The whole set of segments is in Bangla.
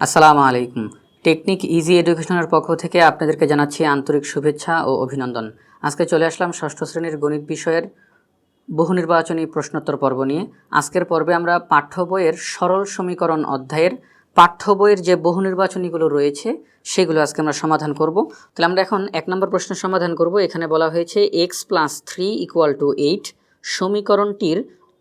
আসসালামু আলাইকুম। টেকনিক ইজি এডুকেশনের পক্ষ থেকে আপনাদেরকে জানাচ্ছি আন্তরিক শুভেচ্ছা ও অভিনন্দন। আজকে চলে আসলাম ষষ্ঠ শ্রেণির গণিত বিষয়ের বহু নির্বাচনী প্রশ্নোত্তর পর্ব নিয়ে। আজকের পর্বে আমরা পাঠ্য বইয়ের সরল সমীকরণ অধ্যায়ের পাঠ্য বইয়ের যে বহু নির্বাচনীগুলো রয়েছে, সেগুলো আজকে আমরা সমাধান করব। তাহলে আমরা এখন এক নম্বর প্রশ্নের সমাধান করব। এখানে বলা হয়েছে x plus three equal to eight সমীকরণটির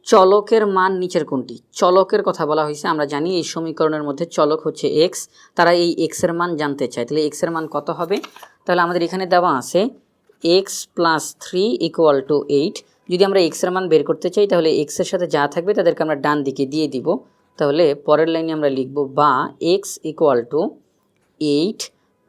চলকের মান নিচের কোনটি? চলকের কথা বলা হয়েছে, আমরা জানি এই সমীকরণের মধ্যে চলক হচ্ছে এক্স তারা এই এক্সের মান জানতে চায়। তাহলে এক্সের মান কত হবে? তাহলে আমাদের এখানে দেওয়া আছে x plus three equal to eight যদি আমরা এক্সের মান বের করতে চাই, তাহলে এক্সের সাথে যা থাকবে, তাদেরকে আমরা ডান দিকে দিয়ে দিব। তাহলে পরের লাইনে আমরা লিখব, বা x equal to eight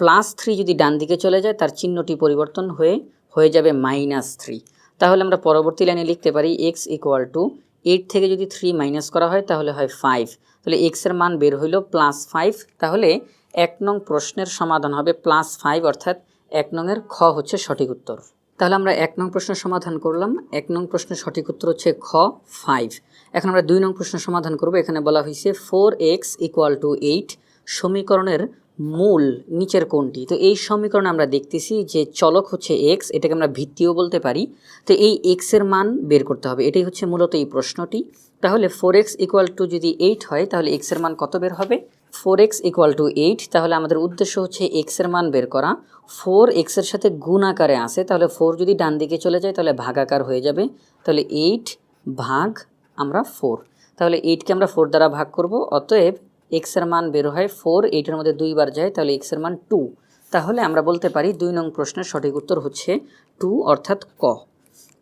plus three যদি ডান দিকে চলে যায়, তার চিহ্নটি পরিবর্তন হয়ে হয়ে যাবে মাইনাস থ্রি তাহলে আমরা পরবর্তী লাইনে লিখতে পারি এক্স ইকুয়াল টু এইট থেকে যদি থ্রি মাইনাস করা হয়, তাহলে হয় ফাইভ তাহলে এক্সের মান বের হইল প্লাস ফাইভ তাহলে এক নং প্রশ্নের সমাধান হবে প্লাস ফাইভ অর্থাৎ এক নংয়ের খ হচ্ছে সঠিক উত্তর। তাহলে আমরা এক নং প্রশ্নের সমাধান করলাম। এক নং প্রশ্নের সঠিক উত্তর হচ্ছে খ ফাইভ এখন আমরা দুই নং প্রশ্নের সমাধান করব। এখানে বলা হয়েছে four x equal to eight সমীকরণের মূল, নিচের কোনটি? তো এই সমীকরণে আমরা দেখতেছি যে চলক হচ্ছে এক্স এটাকে আমরা ভিত্তিও বলতে পারি। তো এই এক্সের মান বের করতে হবে। এটাই হচ্ছে মূলত এই প্রশ্নটি। তাহলে ফোর এক্স ইকুয়াল টু যদি এইট হয়, তাহলে এক্সের মান কত বের হবে? Four x equal to eight তাহলে আমাদের উদ্দেশ্য হচ্ছে এক্সের মান বের করা। ফোর এক্সের সাথে গুণ আকারে আসে তাহলে ফোর যদি ডান দিকে চলে যায়, তাহলে ভাগাকার হয়ে যাবে। তাহলে এইট ভাগ আমরা ফোর তাহলে এইটকে আমরা ফোর দ্বারা ভাগ করব, অতএব এক্সের মান বের হয় ফোর এইটের মধ্যে দুইবার যায়, তাহলে এক্সের মান টু তাহলে আমরা বলতে পারি দুই নং প্রশ্নের সঠিক উত্তর হচ্ছে টু অর্থাৎ ক।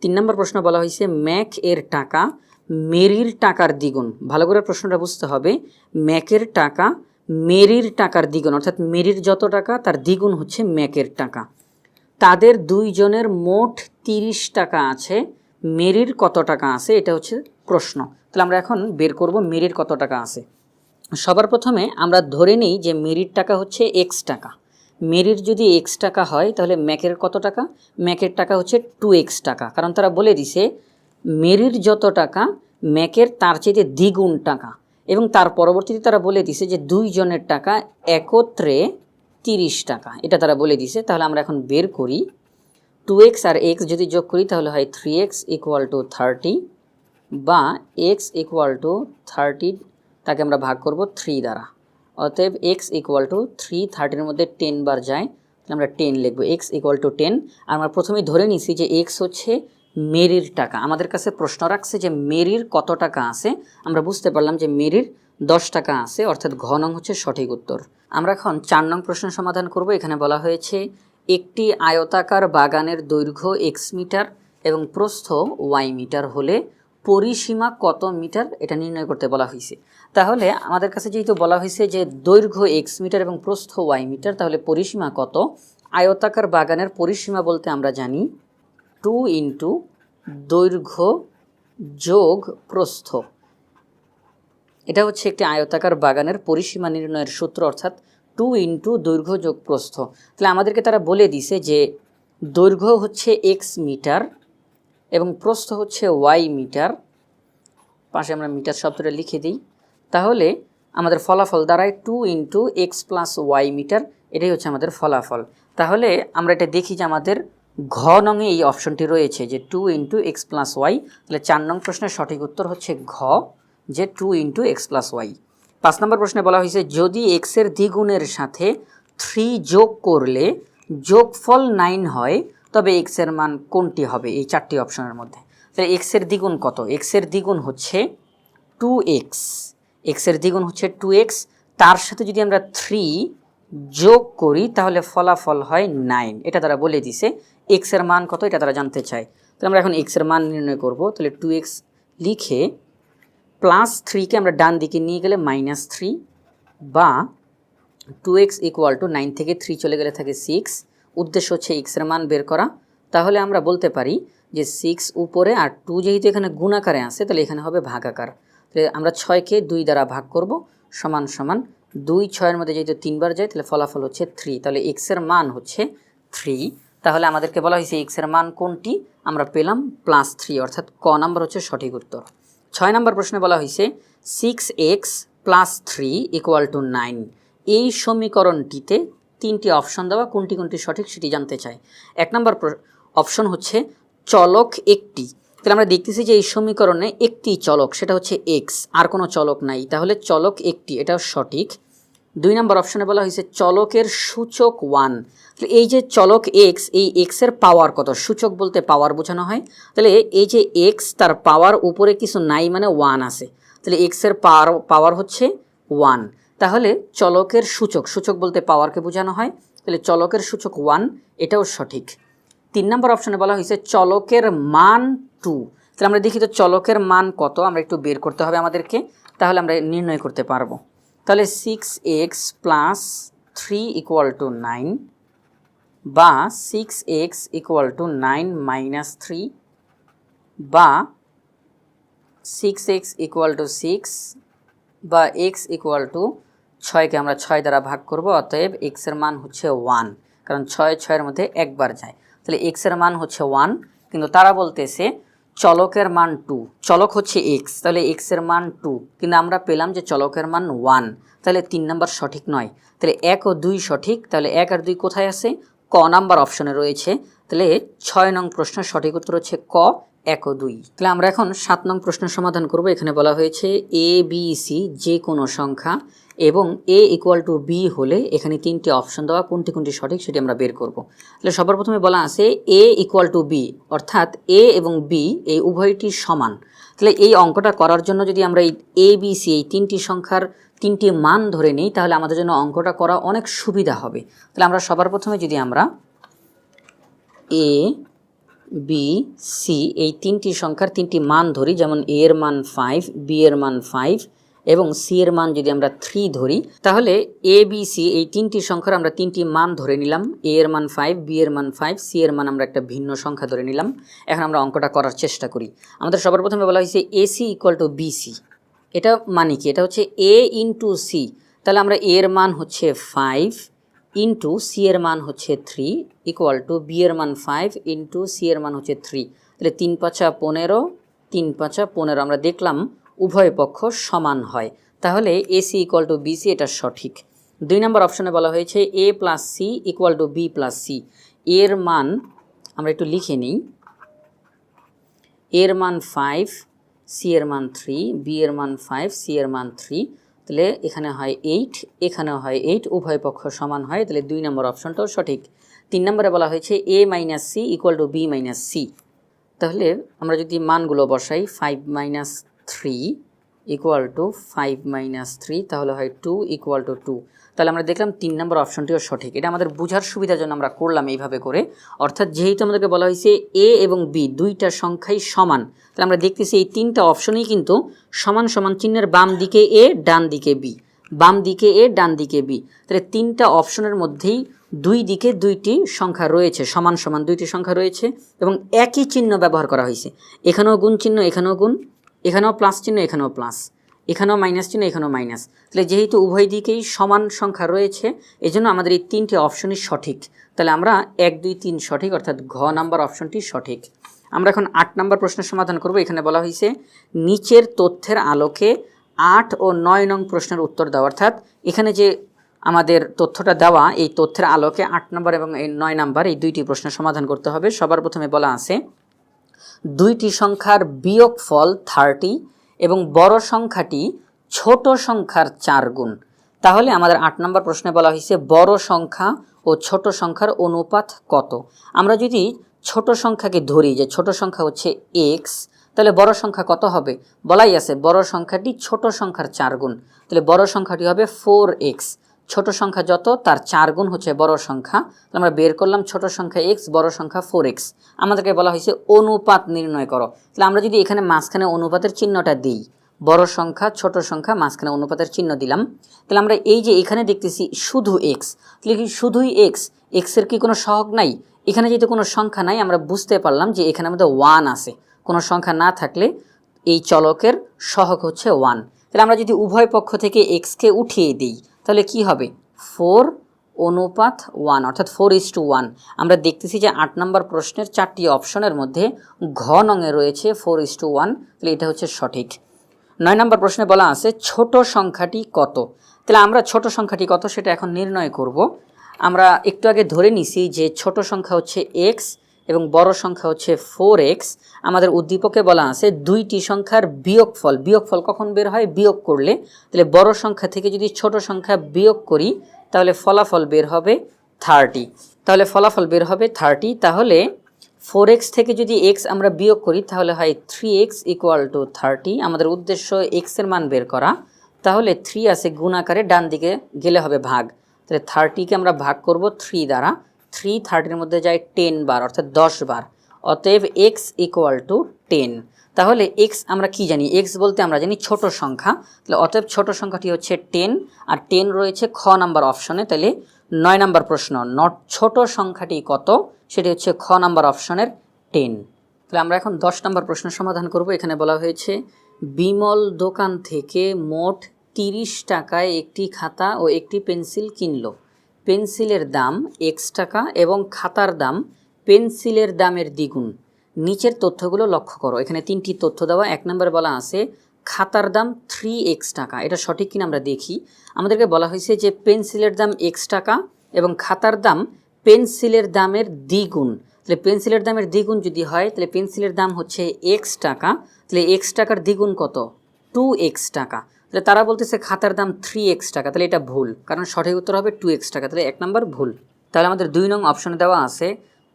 তিন নম্বর প্রশ্ন বলা হয়েছে, ম্যাক এর টাকা মেরির টাকার দ্বিগুণ। ভালো করে প্রশ্নটা বুঝতে হবে। ম্যাকের টাকা মেরির টাকার দ্বিগুণ, অর্থাৎ মেরির যত টাকা, তার দ্বিগুণ হচ্ছে ম্যাকের টাকা। তাদের দুইজনের মোট তিরিশ টাকা আছে, মেরির কত টাকা আছে, এটা হচ্ছে প্রশ্ন। তাহলে আমরা এখন বের করব, মেরির কত টাকা আছে। সবার প্রথমে আমরা ধরে নিই যে মেরির টাকা হচ্ছে এক্স টাকা। মেরির যদি এক্স টাকা হয়, তাহলে ম্যাকের কত টাকা? ম্যাকের টাকা হচ্ছে টু এক্স টাকা। কারণ তারা বলে দিছে, মেরির যত টাকা, ম্যাকের তার চেয়ে দ্বিগুণ টাকা। এবং তার পরবর্তীতে তারা বলে দিছে যে দুইজনের টাকা একত্রে তিরিশ টাকা। এটা তারা বলে দিছে। তাহলে আমরা এখন বের করি। টু এক্স আর এক্স যদি যোগ করি, তাহলে হয় three x equal to thirty বা এক্স ইকুয়াল টু থার্টি তাকে আমরা ভাগ করব থ্রি দ্বারা। অতএব এক্স ইকুয়াল টু থ্রি থার্টির মধ্যে টেন বার যায় আমরা টেন লিখব। এক্স ইকুয়াল টু টেন আমরা প্রথমেই ধরে নিছি যে এক্স হচ্ছে মেরির টাকা। আমাদের কাছে প্রশ্ন রাখছে যে মেরির কত টাকা আছে? আমরা বুঝতে পারলাম যে মেরির দশ টাকা আছে, অর্থাৎ ঘ নং হচ্ছে সঠিক উত্তর। আমরা এখন চার নং প্রশ্ন সমাধান করব। এখানে বলা হয়েছে, একটি আয়তাকার বাগানের দৈর্ঘ্য এক্স মিটার এবং প্রস্থ ওয়াই মিটার হলে পরিসীমা কত মিটার এটা নির্ণয় করতে বলা হয়েছে। তাহলে আমাদের কাছে যেহেতু বলা হয়েছে যে দৈর্ঘ্য এক্স মিটার এবং প্রস্থ ওয়াই মিটার, তাহলে পরিসীমা কত? আয়তাকার বাগানের পরিসীমা বলতে আমরা জানি টু ইন্টু দৈর্ঘ্য যোগ প্রস্থ। এটা হচ্ছে একটি আয়তাকার বাগানের পরিসীমা নির্ণয়ের সূত্র, অর্থাৎ টু ইন্টু দৈর্ঘ্য যোগ প্রস্থ। তাহলে আমাদেরকে তারা বলে দিছে যে দৈর্ঘ্য হচ্ছে এক্স মিটার এবং প্রস্থ হচ্ছে ওয়াই মিটার। পাশে আমরা মিটার শব্দটা লিখে দিই। তাহলে আমাদের ফলাফল দাঁড়ায় two into x plus y metre. এটাই হচ্ছে আমাদের ফলাফল। তাহলে আমরা এটা দেখি যে আমাদের ঘ নঙে এই অপশনটি রয়েছে যে two into x plus y তাহলে চার নং প্রশ্নের সঠিক উত্তর হচ্ছে ঘ, যে two into x plus y পাঁচ নম্বর প্রশ্নে বলা হয়েছে, যদি এক্সের দ্বিগুণের সাথে থ্রি যোগ করলে যোগফল নাইন হয় তবে এক্সের মান কোনটি হবে এই চারটি অপশনের মধ্যে? তাহলে এক্সের দ্বিগুণ কত? এক্সের দ্বিগুণ হচ্ছে টু এক্স এক্সের দ্বিগুণ হচ্ছে টু এক্স তার সাথে যদি আমরা থ্রি যোগ করি, তাহলে ফলাফল হয় নাইন এটা তারা বলে দিছে এক্সের মান কত? এটা তারা জানতে চায়। তাহলে আমরা এখন এক্সের মান নির্ণয় করব। তাহলে টু এক্স লিখে প্লাস থ্রিকে আমরা ডান দিকে নিয়ে গেলে মাইনাস থ্রি বা two x equal to nine থেকে থ্রি চলে গেলে থাকে সিক্স উদ্দেশ্য হচ্ছে এক্সের মান বের করা। তাহলে আমরা বলতে পারি যে সিক্স উপরে আর টু যেহেতু এখানে গুণাকারে আসে তাহলে এখানে হবে ভাগাকার। তাহলে আমরা ছয়কে দুই দ্বারা ভাগ করব, সমান সমান দুই, ছয়ের মধ্যে যেহেতু তিনবার যায়, তাহলে ফলাফল হচ্ছে থ্রি তাহলে এক্সের মান হচ্ছে থ্রি তাহলে আমাদেরকে বলা হয়েছে এক্সের মান কোনটি? আমরা পেলাম প্লাস থ্রি অর্থাৎ ক নাম্বার হচ্ছে সঠিক উত্তর। ছয় নম্বর প্রশ্নে বলা হয়েছে six x plus three equal to nine এই সমীকরণটিতে তিনটি অপশন দেওয়া, কোনটি কোনটি সঠিক সেটি জানতে চাই। এক নম্বর অপশন হচ্ছে চলক একটি। তাহলে আমরা দেখতেছি যে এই সমীকরণে একটি চলক, সেটা হচ্ছে এক্স আর কোনো চলক নাই। তাহলে চলক একটি, এটাও সঠিক। দুই নম্বর অপশনে বলা হয়েছে চলকের সূচক ওয়ান তাহলে এই যে চলক এক্স এই এক্সের পাওয়ার কত? সূচক বলতে পাওয়ার বোঝানো হয়। তাহলে এই যে এক্স তার পাওয়ার উপরে কিছু নাই মানে ওয়ান আছে। তাহলে এক্সের পাওয়ার পাওয়ার হচ্ছে ওয়ান তাহলে চলকের সূচক সূচক বলতে পাওয়ারকে বোঝানো হয়। তাহলে চলকের সূচক ওয়ান এটাও সঠিক। তিন নম্বর অপশনে বলা হয়েছে চলকের মান টু তাহলে আমরা দেখি তো চলকের মান কত, আমরা একটু বের করতে হবে আমাদেরকে, তাহলে আমরা নির্ণয় করতে পারব। তাহলে six x plus three equal to nine বা six x equal to nine minus three বা six x equal to six বা এক্স ইকুয়াল টু ছয়কে আমরা ছয় দ্বারা ভাগ করব, অতএব এক্সের মান হচ্ছে ওয়ান কারণ ছয় ছয়ের মধ্যে একবার যায়। তাহলে এক্সের মান হচ্ছে ওয়ান কিন্তু তারা বলতেছে চলকের মান টু চলক হচ্ছে এক্স তাহলে এক্সের মান টু কিন্তু আমরা পেলাম যে চলকের মান ওয়ান তাহলে তিন নাম্বার সঠিক নয়। তাহলে এক ও দুই সঠিক, তাহলে এক আর দুই কোথায় আছে? ক নাম্বার অপশনে রয়েছে। তাহলে ছয় নং প্রশ্নের সঠিক উত্তর হচ্ছে ক, এক ও দুই। তাহলে আমরা এখন সাত নং প্রশ্নের সমাধান করব। এখানে বলা হয়েছে এ বি সি যে কোনো সংখ্যা এবং এ ইকুয়াল টু বি হলে এখানে তিনটি অপশন দেওয়া, কোনটি কোনটি সঠিক সেটি আমরা বের করব। তাহলে সবার প্রথমে বলা আছে এ ইকুয়াল টু বি অর্থাৎ এ এবং বি এই উভয়টি সমান। তাহলে এই অঙ্কটা করার জন্য যদি আমরা এই এ বি সি এই তিনটি সংখ্যার তিনটি মান ধরে নিই, তাহলে আমাদের জন্য অঙ্কটা করা অনেক সুবিধা হবে। তাহলে আমরা সবার প্রথমে যদি আমরা এ বি সি এই তিনটি সংখ্যার তিনটি মান ধরি, যেমন এ এর মান ফাইভ বি এর মান ফাইভ এবং সি এর মান যদি আমরা থ্রি ধরি, তাহলে এ বি সি এই তিনটি সংখ্যার আমরা তিনটি মান ধরে নিলাম। এ এর মান ফাইভ বি এর মান ফাইভ সি এর মান আমরা একটা ভিন্ন সংখ্যা ধরে নিলাম। এখন আমরা অঙ্কটা করার চেষ্টা করি। আমাদের সবার প্রথমে বলা হয়েছে এসি ইকুয়াল টু বিসি এটা মানে কি? এটা হচ্ছে এ ইন্টু সি তাহলে আমরা এ এর মান হচ্ছে ফাইভ ইন্টু সি এর মান হচ্ছে থ্রি ইকুয়াল টু বি এর মান ফাইভ ইন্টু সি এর মান হচ্ছে থ্রি তাহলে তিন পাঁচা পনেরো, তিন পাঁচা পনেরো আমরা দেখলাম উভয় পক্ষ সমান হয়। তাহলে এসি ইকুয়াল টু বিসি এটা সঠিক। দুই নম্বর অপশনে বলা হয়েছে A plus C equal to B plus C এর মান আমরা একটু লিখে নিই। এর মান ফাইভ সি এর মান থ্রি বি এর মান ফাইভ সি এর মান থ্রি তাহলে এখানে হয় এইট এখানেও হয় এইট উভয় পক্ষ সমান হয়। তাহলে দুই নম্বর অপশনটাও সঠিক। তিন নম্বরে বলা হয়েছে A minus C equal to B minus C তাহলে আমরা যদি মানগুলো বসাই five minus three equal to five minus three তাহলে হয় টু ইকুয়াল টু টু তাহলে আমরা দেখলাম তিন নম্বর অপশনটিও সঠিক। এটা আমাদের বোঝার সুবিধার জন্য আমরা করলাম এইভাবে করে। অর্থাৎ যেহেতু আমাদেরকে বলা হয়েছে এ এবং বি দুইটা সংখ্যাই সমান, তাহলে আমরা দেখতেছি এই তিনটা অপশনেই কিন্তু সমান সমান চিহ্নের বাম দিকে এ ডান দিকে বি বাম দিকে এ ডান দিকে বি তাহলে তিনটা অপশনের মধ্যেই দুই দিকে দুইটি সংখ্যা রয়েছে, সমান সমান দুইটি সংখ্যা রয়েছে এবং একই চিহ্ন ব্যবহার করা হয়েছে। এখানেও গুণ চিহ্ন, এখানেও গুণ। এখানেও প্লাস চিহ্ন, এখানেও প্লাস এখানেও মাইনাস চিহ্ন, এখানেও মাইনাস তাহলে যেহেতু উভয় দিকেই সমান সংখ্যা রয়েছে, এজন্য আমাদের এই তিনটি অপশনই সঠিক। তাহলে আমরা এক, দুই, তিন সঠিক, অর্থাৎ ঘ নাম্বার অপশনটি সঠিক। আমরা এখন আট নাম্বার প্রশ্নের সমাধান করব। এখানে বলা হয়েছে, নিচের তথ্যের আলোকে আট ও নয় নং প্রশ্নের উত্তর দেওয়া অর্থাৎ এখানে যে আমাদের তথ্যটা দেওয়া, এই তথ্যের আলোকে আট নম্বর এবং এই নয় নাম্বার এই দুইটি প্রশ্নের সমাধান করতে হবে। সবার প্রথমে বলা আছে দুইটি সংখ্যার বিয়োগফল থার্টি এবং বড় সংখ্যাটি ছোট সংখ্যার চার গুণ। তাহলে আমাদের আট নম্বর প্রশ্নে বলা হয়েছে, বড় সংখ্যা ও ছোট সংখ্যার অনুপাত কত? আমরা যদি ছোট সংখ্যাকে ধরি, যে ছোট সংখ্যা হচ্ছে এক্স তাহলে বড় সংখ্যা কত হবে? বলাই আছে, বড় সংখ্যাটি ছোট সংখ্যার চার গুণ। তাহলে বড় সংখ্যাটি হবে ফোর এক্স ছোট সংখ্যা যত, তার চার গুণ হচ্ছে বড় সংখ্যা। আমরা বের করলাম ছোট সংখ্যা এক্স বড় সংখ্যা ফোর এক্স আমাদেরকে বলা হয়েছে অনুপাত নির্ণয় করো। তাহলে আমরা যদি এখানে মাঝখানে অনুপাতের চিহ্নটা দিই, বড় সংখ্যা, ছোট সংখ্যা, মাঝখানে অনুপাতের চিহ্ন দিলাম। তাহলে আমরা এই যে এখানে দেখতেছি শুধু এক্স তাহলে কি শুধুই এক্স এক্সের কি কোনো সহগ নাই? এখানে যেহেতু কোনো সংখ্যা নাই, আমরা বুঝতে পারলাম যে এখানে আমাদের ওয়ান আছে। কোনো সংখ্যা না থাকলে এই চলকের সহগ হচ্ছে ওয়ান তাহলে আমরা যদি উভয় পক্ষ থেকে এক্সকে উঠিয়ে দিই তাহলে কি হবে? ফোর অনুপাত ওয়ান, অর্থাৎ ফোর ইস টু ওয়ান। আমরা দেখতেছি যে আট নম্বর প্রশ্নের চারটি অপশনের মধ্যে ঘ রয়েছে ফোর ইস টু ওয়ান, তাহলে এটা হচ্ছে সঠিক। নয় নম্বর প্রশ্নে বলা আছে, ছোট সংখ্যাটি কত? তাহলে আমরা ছোট সংখ্যাটি কত সেটা এখন নির্ণয় করব। আমরা একটু আগে ধরে নিছি যে ছোট সংখ্যা হচ্ছে এক্স এবং বড় সংখ্যা হচ্ছে ফোর এক্স আমাদের উদ্দীপকে বলা আছে দুইটি সংখ্যার বিয়োগফল। বিয়োগফল কখন বের হয়? বিয়োগ করলে। তাহলে বড় সংখ্যা থেকে যদি ছোট সংখ্যা বিয়োগ করি, তাহলে ফলাফল বের হবে থার্টি তাহলে ফলাফল বের হবে থার্টি তাহলে ফোর এক্স থেকে যদি এক্স আমরা বিয়োগ করি, তাহলে হয় three x equal to thirty আমাদের উদ্দেশ্য এক্সের মান বের করা। তাহলে থ্রি আছে গুণ আকারে ডান দিকে গেলে হবে ভাগ। তাহলে থার্টিকে আমরা ভাগ করব থ্রি দ্বারা। থ্রি থার্টির মধ্যে যায় টেন বার, অর্থাৎ দশ বার। অতএব এক্স ইকুয়াল টু টেন তাহলে এক্স আমরা কি জানি? এক্স বলতে আমরা জানি ছোট সংখ্যা। তাহলে অতএব ছোট সংখ্যাটি হচ্ছে টেন আর টেন রয়েছে খ নাম্বার অপশনে। তাহলে নয় নাম্বার প্রশ্ন নট ছোট সংখ্যাটি কত? সেটি হচ্ছে খ নাম্বার অপশনের টেন তাহলে আমরা এখন দশ নম্বর প্রশ্ন সমাধান করব। এখানে বলা হয়েছে, বিমল দোকান থেকে মোট তিরিশ টাকায় একটি খাতা ও একটি পেন্সিল কিনলো। পেন্সিলের দাম এক্স টাকা এবং খাতার দাম পেন্সিলের দামের দ্বিগুণ। নিচের তথ্যগুলো লক্ষ্য করো। এখানে তিনটি তথ্য দেওয়া। এক নম্বরে বলা আছে, খাতার দাম থ্রি এক্স টাকা। এটা সঠিক কিনা আমরা দেখি। আমাদেরকে বলা হয়েছে যে পেন্সিলের দাম এক্স টাকা এবং খাতার দাম পেন্সিলের দামের দ্বিগুণ। তাহলে পেন্সিলের দামের দ্বিগুণ যদি হয়, তাহলে পেন্সিলের দাম হচ্ছে এক্স টাকা। তাহলে এক্স টাকার দ্বিগুণ কত? টু এক্স টাকা। তাহলে তারা বলতেছে খাতার দাম থ্রি এক্স টাকা, তাহলে এটা ভুল। কারণ সঠিক উত্তর হবে টু এক্স টাকা, তাহলে এক নম্বর ভুল। তাহলে আমাদের দুই নং অপশনে দেওয়া আছে,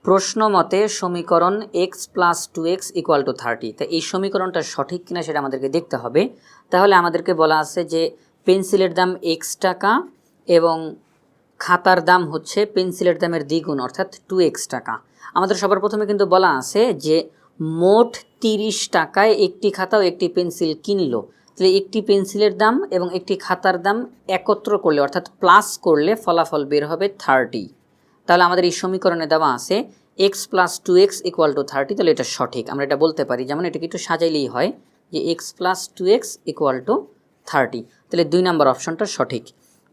প্রশ্ন মতে সমীকরণ x plus two x equal to thirty তা এই সমীকরণটা সঠিক কিনা সেটা আমাদেরকে দেখতে হবে। তাহলে আমাদেরকে বলা আছে যে পেন্সিলের দাম এক্স টাকা এবং খাতার দাম হচ্ছে পেন্সিলের দামের দ্বিগুণ, অর্থাৎ টু এক্স টাকা। আমাদের সবার প্রথমে কিন্তু বলা আছে যে মোট তিরিশ টাকায় একটি খাতা ও একটি পেন্সিল কিনলো। তাহলে একটি পেন্সিলের দাম এবং একটি খাতার দাম একত্র করলে, অর্থাৎ প্লাস করলে ফলাফল বের হবে থার্টি। তাহলে আমাদের এই সমীকরণে দেওয়া আছে x plus two x equal to thirty তাহলে এটা সঠিক। আমরা এটা বলতে পারি, যেমন এটাকে একটু সাজাইলেই হয় যে x plus two x equal to thirty তাহলে দুই নম্বর অপশনটা সঠিক।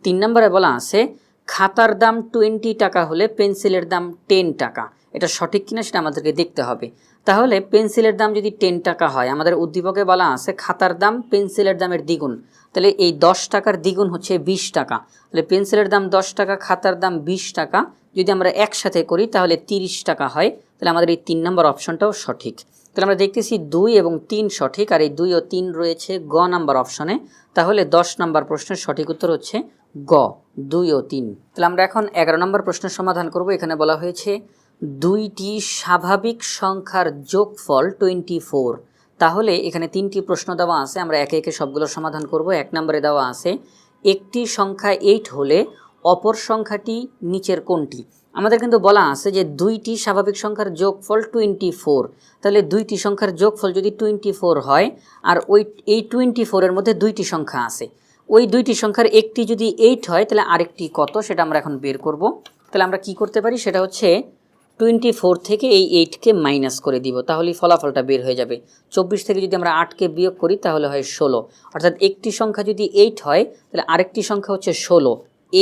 তিন নম্বরে বলা আছে, খাতার দাম টোয়েন্টি টাকা হলে পেন্সিলের দাম টেন টাকা। এটা সঠিক কিনা সেটা আমাদেরকে দেখতে হবে। তাহলে পেন্সিলের দাম যদি টেন টাকা হয়, আমাদের উদ্দীপকে বলা আছে খাতার দাম পেন্সিলের দামের দ্বিগুণ। তাহলে এই দশ টাকার দ্বিগুণ হচ্ছে বিশ টাকা। তাহলে পেন্সিলের দাম দশ টাকা, খাতার দাম বিশ টাকা। যদি আমরা একসাথে করি, তাহলে তিরিশ টাকা হয়। তাহলে আমাদের এই তিন নম্বর অপশনটাও সঠিক। তাহলে আমরা দেখতেছি দুই এবং তিন সঠিক, আর এই দুই ও তিন রয়েছে গ নাম্বার অপশনে। তাহলে দশ নাম্বার প্রশ্নের সঠিক উত্তর হচ্ছে গ, দুই ও তিন। তাহলে আমরা এখন এগারো নম্বর প্রশ্নের সমাধান করব। এখানে বলা হয়েছে দুইটি স্বাভাবিক সংখ্যার যোগফল টোয়েন্টি ফোর। তাহলে এখানে তিনটি প্রশ্ন দেওয়া আছে, আমরা একে একে সবগুলো সমাধান করব। এক নম্বরে দেওয়া আছে, একটি সংখ্যা এইট হলে অপর সংখ্যাটি নিচের কোনটি? আমাদের কিন্তু বলা আছে যে দুইটি স্বাভাবিক সংখ্যার যোগফল টোয়েন্টি ফোর। তাহলে দুইটি সংখ্যার যোগফল যদি টোয়েন্টি ফোর হয়, আর ওই, এই টোয়েন্টি ফোরের মধ্যে দুইটি সংখ্যা আছে। ওই দুইটি সংখ্যার একটি যদি এইট হয়, তাহলে আরেকটি কত? সেটা আমরা এখন বের করব। তাহলে আমরা কি করতে পারি? সেটা হচ্ছে টোয়েন্টি ফোর থেকে এই এইটকে মাইনাস করে দিব তাহলে ফলাফলটা বের হয়ে যাবে। চব্বিশ থেকে যদি আমরা আটকে বিয়োগ করি, তাহলে হয় ষোলো। অর্থাৎ একটি সংখ্যা যদি এইট হয়, তাহলে আরেকটি সংখ্যা হচ্ছে ষোলো।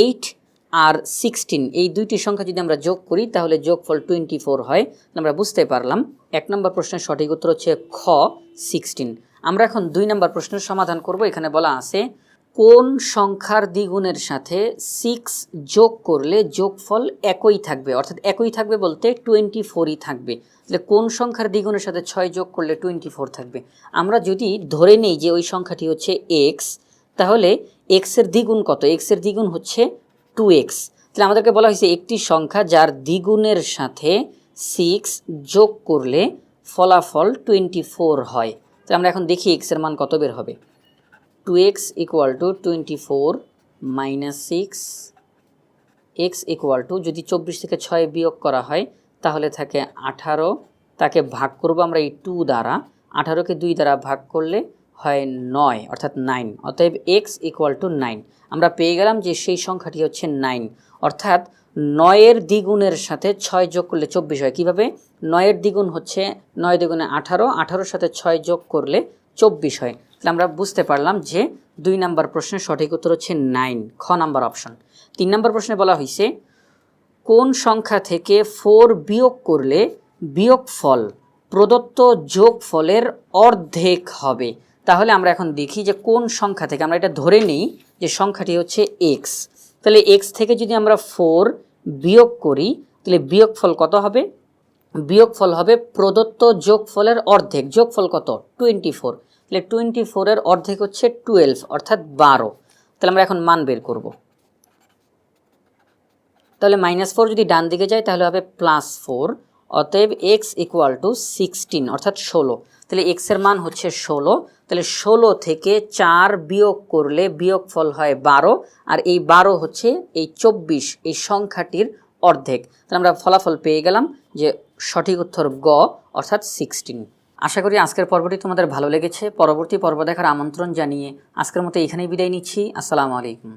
এইট আর সিক্সটিন এই দুইটি সংখ্যা যদি আমরা যোগ করি, তাহলে যোগফল টোয়েন্টি ফোর হয়। আমরা বুঝতে পারলাম, এক নম্বর প্রশ্নের সঠিক উত্তর হচ্ছে খ সিক্সটিন আমরা এখন দুই নম্বর প্রশ্নের সমাধান করব, এখানে বলা আছে কোন সংখ্যার দ্বিগুণের সাথে সিক্স যোগ করলে যোগফল একই থাকবে? অর্থাৎ একই থাকবে বলতে টোয়েন্টি ফোরই থাকবে। তাহলে কোন সংখ্যার দ্বিগুণের সাথে ছয় যোগ করলে টোয়েন্টি ফোর থাকবে? আমরা যদি ধরে নিই যে ওই সংখ্যাটি হচ্ছে এক্স তাহলে এক্সের দ্বিগুণ কত? এক্সের দ্বিগুণ হচ্ছে টু এক্স তাহলে আমাদেরকে বলা হয়েছে একটি সংখ্যা যার দ্বিগুণের সাথে সিক্স যোগ করলে ফলাফল টোয়েন্টি ফোর হয়। তাহলে আমরা এখন দেখি এক্সের মান কত বের হবে। Two x equal to twenty four minus six x equal to যদি চব্বিশ থেকে ছয় বিয়োগ করা হয়, তাহলে থাকে আঠারো। তাকে ভাগ করব আমরা এই টু দ্বারা। আঠারোকে দুই দ্বারা ভাগ করলে হয় নয়, অর্থাৎ নাইন অতএব এক্স ইকুয়াল টু নাইন আমরা পেয়ে গেলাম যে সেই সংখ্যাটি হচ্ছে নাইন অর্থাৎ নয়ের দ্বিগুণের সাথে ছয় যোগ করলে চব্বিশ হয়। কীভাবে? নয়ের দ্বিগুণ হচ্ছে, নয় দ্বিগুণে আঠারো, আঠারোর সাথে ছয় যোগ করলে চব্বিশ হয়। তাহলে আমরা বুঝতে পারলাম যে দুই নাম্বার প্রশ্নের সঠিক উত্তর হচ্ছে নাইন খ নাম্বার অপশন তিন নাম্বার প্রশ্নে বলা হয়েছে কোন সংখ্যা থেকে ফোর বিয়োগ করলে বিয়োগ ফল, প্রদত্ত যোগ ফলের অর্ধেক হবে? তাহলে আমরা এখন দেখি যে কোন সংখ্যা থেকে, আমরা এটা ধরে নিই যে সংখ্যাটি হচ্ছে এক্স তাহলে এক্স থেকে যদি আমরা ফোর বিয়োগ করি, তাহলে বিয়োগ ফল কত হবে? বিয়োগ ফল হবে প্রদত্ত যোগফলের অর্ধেক। যোগফল কত? টোয়েন্টি ফোর তাহলে টোয়েন্টি ফোরের অর্ধেক হচ্ছে টুয়েলভ অর্থাৎ বারো। তাহলে আমরা এখন মান বের করব। তাহলে মাইনাস ফোর যদি ডান দিকে যায়, তাহলে হবে প্লাস ফোর অতএব এক্স ইকুয়াল টু সিক্সটিন অর্থাৎ ষোলো। তাহলে এক্সের মান হচ্ছে ষোলো। তাহলে ষোলো থেকে চার বিয়োগ করলে বিয়োগফল হয় বারো, আর এই বারো হচ্ছে এই চব্বিশ, এই সংখ্যাটির অর্ধেক। তাহলে আমরা ফলাফল পেয়ে গেলাম যে সঠিক উত্তর গ, অর্থাৎ সিক্সটিন আশা করি আজকের পর্বটি তোমাদের ভালো লেগেছে। পরবর্তী পর্ব দেখার আমন্ত্রণ জানিয়ে আজকের মতো এখানেই বিদায় নিচ্ছি। আসসালামু আলাইকুম।